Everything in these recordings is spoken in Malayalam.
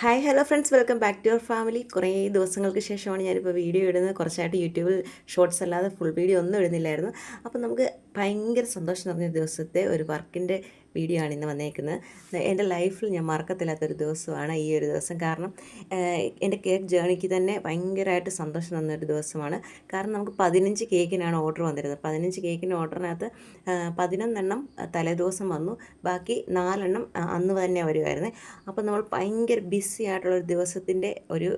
Hi hello friends welcome back to your family കുറേ ദിവസങ്ങൾക്ക് ശേഷമാണ് ഞാനിപ്പോൾ വീഡിയോ ഇടുന്നത്. കുറച്ചായിട്ട് യൂട്യൂബിൽ ഷോർട്സ് അല്ലാതെ ഫുൾ വീഡിയോ ഒന്നും ഇടുന്നില്ലായിരുന്നു. അപ്പോൾ നമുക്ക് ഭയങ്കര സന്തോഷം നിറഞ്ഞ ദിവസത്തെ ഒരു വർക്കിന്റെ വീഡിയോ ആണ് ഇന്ന് വന്നേക്കുന്നത്. എന്റെ ലൈഫിൽ ഞാൻ മറക്കത്തില്ലാത്തൊരു ദിവസമാണ് ഈ ഒരു ദിവസം. കാരണം എന്റെ കേക്ക് ജേണിക്ക് തന്നെ ഭയങ്കരമായിട്ട് സന്തോഷം തന്നൊരു ദിവസമാണ്. കാരണം നമുക്ക് പതിനഞ്ച് കേക്കിനാണ് ഓർഡർ വന്നിരുന്നത്. പതിനഞ്ച് കേക്കിന് ഓർഡറിനകത്ത് പതിനൊന്നെണ്ണം തലേദിവസം വന്നു. ബാക്കി നാലെണ്ണം അന്ന് തന്നെ വരുമായിരുന്നു. അപ്പോൾ നമ്മൾ ഭയങ്കര ബിസി ആയിട്ടുള്ള ഒരു ദിവസത്തിന്റെ ഒരു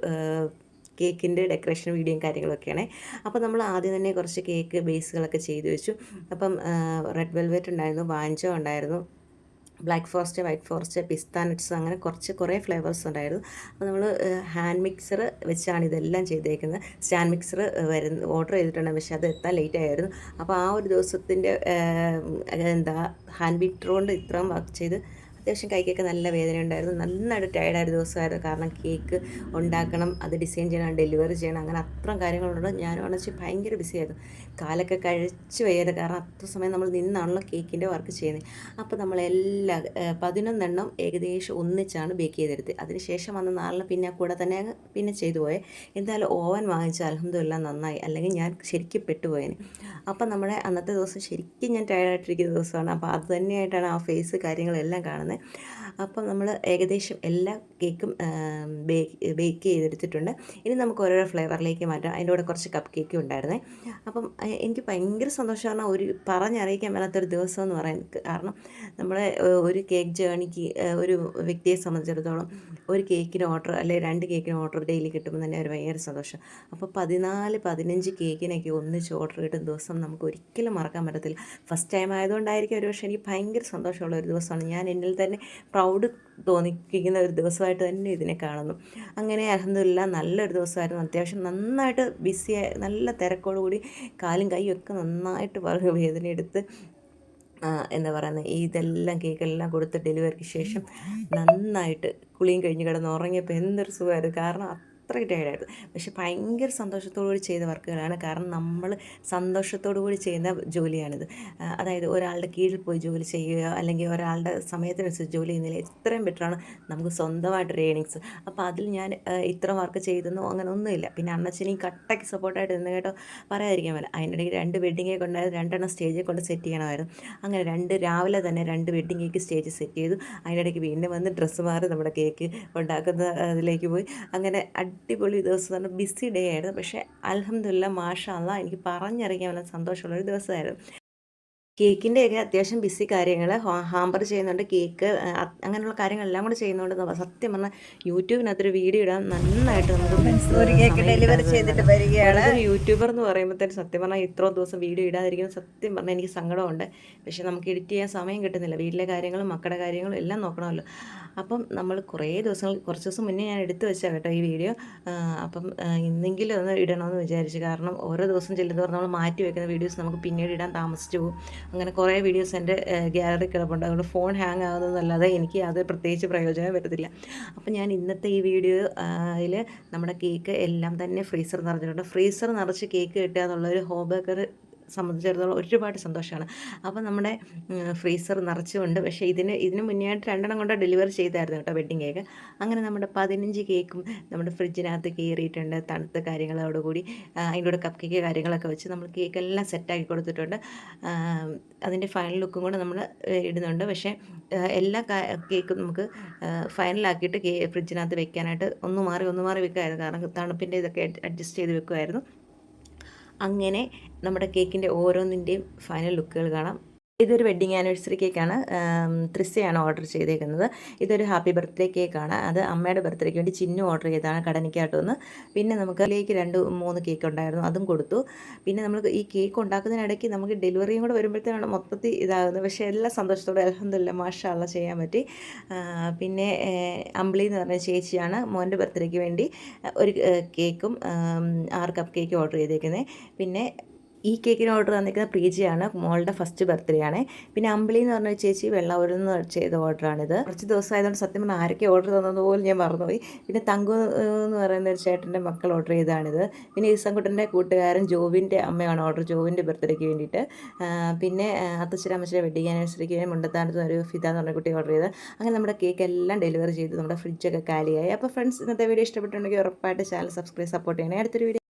കേക്കിന്റെ ഡെക്കറേഷൻ വീഡിയോയും കാര്യങ്ങളൊക്കെയാണ്. അപ്പോൾ നമ്മൾ ആദ്യം തന്നെ കുറച്ച് കേക്ക് ബേസുകളൊക്കെ ചെയ്ത് വെച്ചു. അപ്പം റെഡ് വെൽവെറ്റ് ഉണ്ടായിരുന്നു വാഞ്ചോ ഉണ്ടായിരുന്നു ബ്ലാക്ക് ഫോറസ്റ്റ് വൈറ്റ് ഫോറസ്റ്റ് പിസ്ത നട്ട്സ് അങ്ങനെ കുറച്ച് കുറേ ഫ്ലേവേഴ്സ് ഉണ്ടായിരുന്നു. അപ്പോൾ നമ്മൾ ഹാൻഡ് മിക്സർ വെച്ചാണ് ഇതെല്ലാം ചെയ്തേക്കുന്നത്. സ്റ്റാൻഡ് മിക്സർ വരുന്ന ഓർഡർ ചെയ്തിട്ടുണ്ട് പക്ഷേ അത് എത്താൻ ലേറ്റ് ആയിരുന്നു. അപ്പോൾ ആ ഒരു ദിവസത്തിന്റെ എന്താ ഹാൻഡ് ബീറ്റർ കൊണ്ട് ഇത്രയും വർക്ക് ചെയ്ത് അത്യാവശ്യം കൈക്കൊക്കെ നല്ല വേദന ഉണ്ടായിരുന്നു. നന്നായിട്ട് ടയർഡായ ദിവസമായിരുന്നു. കാരണം കേക്ക് ഉണ്ടാക്കണം അത് ഡിസൈൻ ചെയ്യണം ഡെലിവറി ചെയ്യണം അങ്ങനെ അത്രയും കാര്യങ്ങളുണ്ട്. ഞാൻ വെച്ചാൽ ഭയങ്കര ബിസിയായിരുന്നു കാലൊക്കെ കഴിച്ച് വയ്യാതെ കാരണം അത്ര സമയം നമ്മൾ നിന്നാണല്ലോ കേക്കിന്റെ വർക്ക് ചെയ്യുന്നത്. അപ്പോൾ നമ്മളെല്ലാ പതിനൊന്നെണ്ണം ഏകദേശം ഒന്നിച്ചാണ് ബേക്ക് ചെയ്തെടുത്ത് അതിനുശേഷം വന്ന നാളിന് പിന്നെ കൂടെ തന്നെ പിന്നെ ചെയ്തു പോയെ. എന്തായാലും ഓവൻ വാങ്ങിച്ച അലഹമില്ല നന്നായി. അല്ലെങ്കിൽ ഞാൻ ശരിക്കും പെട്ടുപോയേനെ. അപ്പം നമ്മുടെ അന്നത്തെ ദിവസം ശരിക്കും ഞാൻ ടയർഡായിട്ടിരിക്കുന്ന ദിവസമാണ്. അപ്പോൾ അത് തന്നെയായിട്ടാണ് ആ ഫേസ് കാര്യങ്ങളെല്ലാം കാണുന്നത്. 嗯。അപ്പം നമ്മൾ ഏകദേശം എല്ലാ കേക്കും ബേക്ക് ചെയ്തെടുത്തിട്ടുണ്ട്. ഇനി നമുക്ക് ഓരോരോ ഫ്ലേവറിലേക്ക് മാറ്റാം. അതിന്റെ കൂടെ കുറച്ച് കപ്പ് കേക്കും ഉണ്ടായിരുന്നേ. അപ്പം എനിക്ക് ഭയങ്കര സന്തോഷമാണ് ഒരു പറഞ്ഞറിയിക്കാൻ മേലാത്തൊരു ദിവസം എന്ന് പറയാൻ കാരണം നമ്മളെ ഒരു കേക്ക് ജേണിക്ക് ഒരു വ്യക്തിയെ സംബന്ധിച്ചിടത്തോളം ഒരു കേക്കിന് ഓർഡർ അല്ലെങ്കിൽ രണ്ട് കേക്കിന് ഓർഡർ ഡെയിലി കിട്ടുമ്പോൾ തന്നെ ഒരു ഭയങ്കര സന്തോഷം. അപ്പോൾ പതിനാല് പതിനഞ്ച് കേക്കിനൊക്കെ ഒന്നിച്ച് ഓർഡർ കിട്ടുന്ന ദിവസം നമുക്ക് ഒരിക്കലും മറക്കാൻ പറ്റത്തില്ല. ഫസ്റ്റ് ടൈം ആയതുകൊണ്ടായിരിക്കും ഒരു പക്ഷേ എനിക്ക് ഭയങ്കര സന്തോഷമുള്ള ഒരു ദിവസമാണ്. ഞാൻ എന്നിൽ തന്നെ പ്രൗഡ് തോന്നിപ്പിക്കുന്ന ഒരു ദിവസമായിട്ട് തന്നെ ഇതിനെ കാണുന്നു. അങ്ങനെ അലഹമില്ല നല്ലൊരു ദിവസമായിരുന്നു. അത്യാവശ്യം നന്നായിട്ട് ബിസിയായി നല്ല തിരക്കോടു കൂടി കാലും കൈയും ഒക്കെ നന്നായിട്ട് വേദന ആ, എന്താ പറയുന്നത് ഇതെല്ലാം കേക്കെല്ലാം കൊടുത്ത് ഡെലിവറിക്ക് ശേഷം നന്നായിട്ട് കുളിയും കഴിഞ്ഞ് കിടന്ന് ഉറങ്ങിയപ്പോൾ എന്തൊരു സുഖമായിരുന്നു. കാരണം അത്രയ്ക്ക് ടയർഡായിരുന്നു പക്ഷേ ഭയങ്കര സന്തോഷത്തോടു കൂടി ചെയ്ത വർക്കുകളാണ്. കാരണം നമ്മൾ സന്തോഷത്തോടു കൂടി ചെയ്യുന്ന ജോലിയാണിത്. അതായത് ഒരാളുടെ കീഴിൽ പോയി ജോലി ചെയ്യുക അല്ലെങ്കിൽ ഒരാളുടെ സമയത്തിനനുസരിച്ച് ജോലി ചെയ്യുന്നതിൽ എത്രയും ബെറ്ററാണ് നമുക്ക് സ്വന്തമായിട്ടൊരു ഏണിങ്സ് അപ്പോൾ അതിൽ ഞാൻ ഇത്ര വർക്ക് ചെയ്തെന്നോ അങ്ങനെ ഒന്നുമില്ല. പിന്നെ അണ്ണച്ചനെയും കട്ടയ്ക്ക് സപ്പോർട്ടായിട്ട് നിന്ന് കേട്ടോ പറയാതിരിക്കാൻ പറ്റില്ല. അതിനിടയ്ക്ക് രണ്ട് വെഡിങ് കേക്ക് ഉണ്ടായിരുന്നു. രണ്ടെണ്ണം സ്റ്റേജിൽ കൊണ്ട് സെറ്റ് ചെയ്യണമായിരുന്നു. അങ്ങനെ രണ്ട് രാവിലെ തന്നെ രണ്ട് വെഡിങ് കേക്ക് സ്റ്റേജ് സെറ്റ് ചെയ്തു. അതിനിടയ്ക്ക് വീണ്ടും വന്ന് ഡ്രസ്സ് മാറി നമ്മുടെ കേക്ക് ഉണ്ടാക്കുന്ന അതിലേക്ക് പോയി. അങ്ങനെ അടിപൊളി ദിവസം നല്ല ബിസി ഡേ ആയിരുന്നു. പക്ഷേ അലഹമില്ല മാഷാല്ല എനിക്ക് പറഞ്ഞറിയിക്കാൻ വല്ല സന്തോഷമുള്ളൊരു ദിവസമായിരുന്നു. കേക്കിന്റെയൊക്കെ അത്യാവശ്യം ബിസി കാര്യങ്ങൾ ഹാമ്പർ ചെയ്യുന്നുണ്ട് കേക്ക് അങ്ങനെയുള്ള കാര്യങ്ങളെല്ലാം കൂടെ ചെയ്യുന്നുണ്ട്. സത്യം പറഞ്ഞാൽ യൂട്യൂബിനകത്തൊരു വീഡിയോ ഇടാൻ നന്നായിട്ട് നമുക്ക് ഒരു കേക്ക് സമയം ഡെലിവറി ചെയ്തിട്ട് വരികയാണ്. യൂട്യൂബർ എന്ന് പറയുമ്പോഴത്തേന് സത്യം പറഞ്ഞാൽ ഇത്രയും ദിവസം വീഡിയോ ഇടാതിരിക്കുന്ന സത്യം പറഞ്ഞാൽ എനിക്ക് സങ്കടമുണ്ട്. പക്ഷേ നമുക്ക് എഡിറ്റ് ചെയ്യാൻ സമയം കിട്ടുന്നില്ല. വീട്ടിലെ കാര്യങ്ങളും മക്കളുടെ കാര്യങ്ങളും എല്ലാം നോക്കണമല്ലോ. അപ്പം നമ്മൾ കുറേ ദിവസങ്ങൾ കുറച്ച് ദിവസം മുന്നേ ഞാൻ എടുത്തു വെച്ചാൽ കേട്ടോ ഈ വീഡിയോ. അപ്പം ഇന്നെങ്കിലും ഒന്ന് ഇടണമെന്ന് വിചാരിച്ചു. കാരണം ഓരോ ദിവസം ചെല്ലുന്നവർ നമ്മൾ മാറ്റി വെക്കുന്ന വീഡിയോസ് നമുക്ക് പിന്നീട് ഇടാൻ താമസിച്ചു പോകും. അങ്ങനെ കുറേ വീഡിയോസ് എന്റെ ഗ്യാലറി കിടപ്പുണ്ട്. അതുകൊണ്ട് ഫോൺ ഹാങ് ആകുന്നതല്ലാതെ എനിക്ക് അത് പ്രത്യേകിച്ച് പ്രയോജനം വരത്തില്ല. അപ്പം ഞാൻ ഇന്നത്തെ ഈ വീഡിയോ അതിൽ നമ്മുടെ കേക്ക് എല്ലാം തന്നെ ഫ്രീസർ നിറഞ്ഞിട്ടുണ്ട്. ഫ്രീസർ നിറച്ച് കേക്ക് കിട്ടുക എന്നുള്ളൊരു ഹോം ബേക്കർ സംബന്ധിച്ചിടത്തോളം ഒരുപാട് സന്തോഷമാണ് അപ്പോൾ നമ്മുടെ ഫ്രീസർ നിറച്ചുകൊണ്ട് പക്ഷേ ഇതിന് ഇതിന് മുന്നേ ആയിട്ട് രണ്ടെണ്ണം കൊണ്ട് ഡെലിവറി ചെയ്തായിരുന്നു കേട്ടോ വെഡ്ഡിങ് കേക്ക്. അങ്ങനെ നമ്മുടെ പതിനഞ്ച് കേക്കും നമ്മുടെ ഫ്രിഡ്ജിനകത്ത് കയറിയിട്ടുണ്ട് തണുത്ത കാര്യങ്ങളോടുകൂടി അതിന്റെ കൂടെ കപ്പ് കേക്ക് കാര്യങ്ങളൊക്കെ വെച്ച് നമ്മൾ കേക്കെല്ലാം സെറ്റാക്കി കൊടുത്തിട്ടുണ്ട്. അതിന്റെ ഫൈനൽ ലുക്കും കൂടെ നമ്മൾ ഇടുന്നുണ്ട്. പക്ഷേ എല്ലാ കേക്കും നമുക്ക് ഫൈനലാക്കിയിട്ട് കേ ഫ്രിഡ്ജിനകത്ത് വെക്കാനായിട്ട് ഒന്ന് മാറി ഒന്ന് മാറി വെക്കുമായിരുന്നു. കാരണം തണുപ്പിന്റെ ഇതൊക്കെ അഡ്ജസ്റ്റ് ചെയ്ത് വെക്കുമായിരുന്നു. അങ്ങനെ നമ്മുടെ കേക്കിന്റെ ഓരോന്നിന്റെയും ഫൈനൽ ലുക്കുകൾ കാണാം. ഇതൊരു വെഡ്ഡിങ് ആനിവേഴ്സറി കേക്കാണ് ത്രിസയാണ് ഓർഡർ ചെയ്തേക്കുന്നത്. ഇതൊരു ഹാപ്പി ബർത്ത്ഡേ കേക്കാണ് അത് അമ്മയുടെ ബർത്ത്ഡേക്ക് വേണ്ടി ചിന്നു ഓർഡർ ചെയ്തതാണ് കടനിക്കാട്ടുനിന്ന് പിന്നെ നമുക്ക് അതിലേക്ക് രണ്ട് മൂന്ന് കേക്ക് ഉണ്ടായിരുന്നു. അതും കൊടുത്തു. പിന്നെ നമ്മൾ ഈ കേക്ക് ഉണ്ടാക്കുന്നതിനിടയ്ക്ക് നമുക്ക് ഡെലിവറിയും കൂടെ വരുമ്പോഴത്തേനാണ് മൊത്തത്തിൽ ഇതാകുന്നത്. പക്ഷേ എല്ലാ സന്തോഷത്തോടെ അലഹമില്ല മാഷാള്ള ചെയ്യാൻ പറ്റി. പിന്നെ അമ്പിളി എന്ന് പറഞ്ഞ ചേച്ചിയാണ് മോന്റെ ബർത്ത്ഡേക്ക് വേണ്ടി ഒരു കേക്കും ആറ് കപ്പ് കേക്കും ഓർഡർ ചെയ്തേക്കുന്നത് പിന്നെ ഈ കേക്കിന് ഓർഡർ തന്നിരിക്കുന്ന പ്രീജിയാണ് മോളുടെ ഫസ്റ്റ് ബർത്ത്ഡേ ആണ് പിന്നെ അമ്പിളി എന്ന് പറഞ്ഞ ചേച്ചി വെള്ളാവൂരിൽ നിന്ന് ചെയ്ത ഓർഡറാണിത്. കുറച്ച് ദിവസം ആയതുകൊണ്ട് സത്യം പറഞ്ഞാൽ ആരൊക്കെ ഓർഡർ തന്നത് പോലും ഞാൻ മറന്നുപോയി. പിന്നെ തങ്കു എന്ന് പറയുന്ന ഒരു ചേട്ടന്റെ മക്കൾ ഓർഡർ ചെയ്തതാണിത്. പിന്നെ ഈസൻകുട്ടന്റെ കൂട്ടുകാരൻ ജോവിന്റെ അമ്മയാണ് ഓർഡർ ജോവിന്റെ ബർത്ത്ഡേക്ക് വേണ്ടിയിട്ട്. പിന്നെ അത്തശ്ശര അമ്മശ്ശിയുടെ വെഡിങ് ആനിവേഴ്സറിക്ക് വേണ്ടി മുണ്ടത്താനത്ത് ഒരു ഫിത എന്ന് പറഞ്ഞ കുട്ടി ഓർഡർ ചെയ്ത്. അങ്ങനെ നമ്മുടെ കേക്ക് എല്ലാം ഡെലിവറി ചെയ്ത് നമ്മുടെ ഫ്രിഡ്ജൊക്കെ കാലിയായി. അപ്പോൾ ഫ്രണ്ട്സ് ഇന്നത്തെ വീഡിയോ ഇഷ്ടപ്പെട്ടിട്ടുണ്ടെങ്കിൽ ഉറപ്പായിട്ട് ചാനൽ സബ്സ്ക്രൈബ് സപ്പോർട്ട് ചെയ്യണേ. അടുത്തൊരു വീഡിയോ